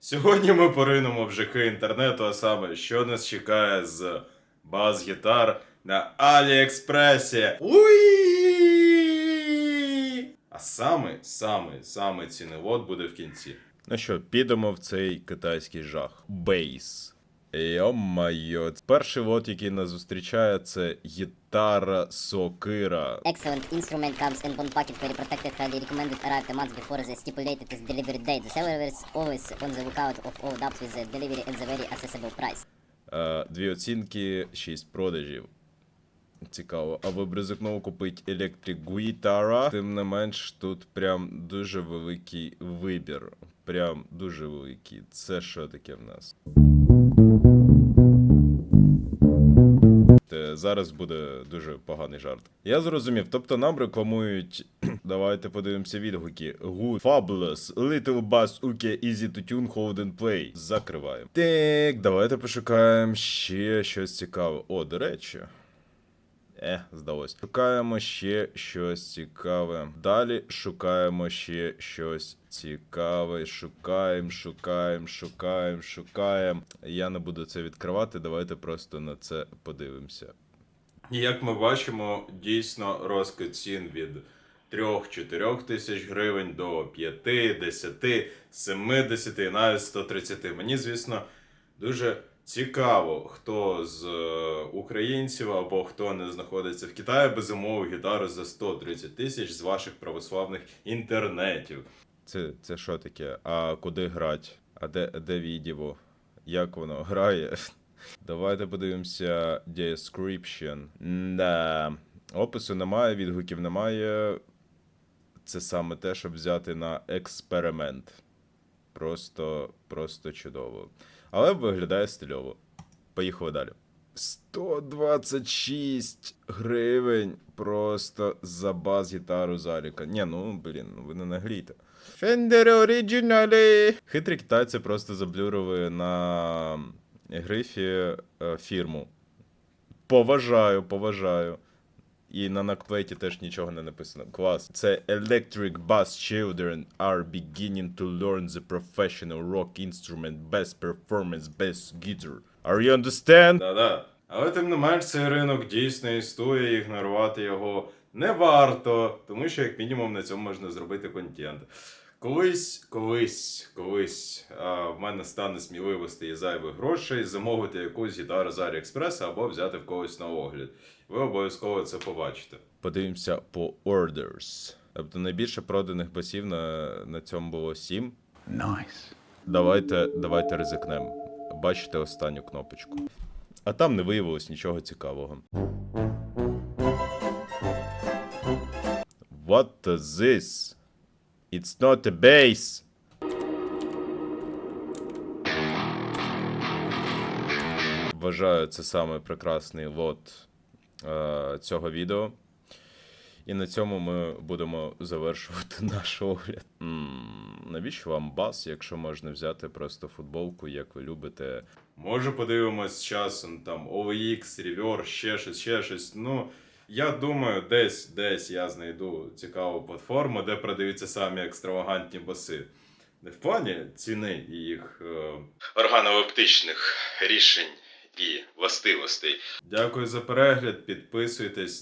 Сьогодні ми поринемо в жахи інтернету, а саме, що нас чекає з бас-гітар на Аліекспресі. Уї! А саме, саме, саме ціневод буде в кінці. Ну що, підемо в цей китайський жах. Бейс. Йо-майо. Перший лот, який нас зустрічає, це гітара Сокира. Excellent instrument comes in one packet, very protected, highly recommended, arrived a month before the stipulated delivery date. The seller is always on the lookout of all dubs with the delivery at the very accessible price. Е, Дві оцінки, 6 продажів. Цікаво. А б ризикнув купити Electric Guitar. Тим не менш, тут прям дуже великий вибір. Прям дуже великий. Це що таке в нас? Зараз буде дуже поганий жарт. Я зрозумів. Тобто нам рекламують. Давайте подивимося відгуки. Good, fabulous, little bass, uke, easy to tune, hold and play. Закриваємо. Так, давайте пошукаємо ще щось цікаве. О, до речі. Е, здалось. Шукаємо ще щось цікаве. Далі шукаємо ще щось цікаве. Шукаємо, шукаємо, шукаємо, шукаємо. Я не буду це відкривати. Давайте просто на це подивимося. Як ми бачимо, дійсно розкид цін від 3-4 тисяч гривень до 5, 10, 70 і навіть 130. Мені, звісно, дуже цікаво, хто з е, українців або хто не знаходиться в Китаї би замовив гітару за 130 тисяч з ваших православних інтернетів. Це, це що таке? А куди грати? А де, де відео? Як воно грає? Давайте подивимося description. Да. Опису немає, відгуків немає. Це саме те, щоб взяти на експеримент. Просто, просто чудово. Але виглядає стильово. Поїхали далі. 126 гривень просто за бас-гітару Заріка. Ні, ну блін, ну ви не наглійте. Fender Original. Хитрі китайці просто заблюрили на грифі е, фірму. Поважаю, поважаю. І на наклейті теж нічого не написано. Клас. Це Electric Bass Children are beginning to learn the professional rock instrument best performance best guitar. Are you understand? Да-да. Але тим не менш цей ринок дійсно існує, ігнорувати його не варто, тому що як мінімум на цьому можна зробити контент. Колись, колись, колись а, в мене стане сміливості і зайвих грошей замовити якусь гітару з AliExpress або взяти в когось на огляд. Ви обов'язково це побачите. Подивимося по orders. Тобто найбільше проданих басів на, на цьому було 7. Nice. Давайте, давайте ризикнемо. Бачите останню кнопочку. А там не виявилось нічого цікавого. What is this? It's not a base. Вважаю, це саме прекрасний лот е, цього відео. І на цьому ми будемо завершувати наш огляд. м навіщо вам бас, якщо можна взяти просто футболку, як ви любите? Може, подивимось часом там OVX, Reverse, ще щось, ще щось. Ну, я думаю, десь десь я знайду цікаву платформу, де продаються самі екстравагантні баси. Не в плані ціни і їх е... органооптичних рішень і властивостей. Дякую за перегляд, підписуйтесь.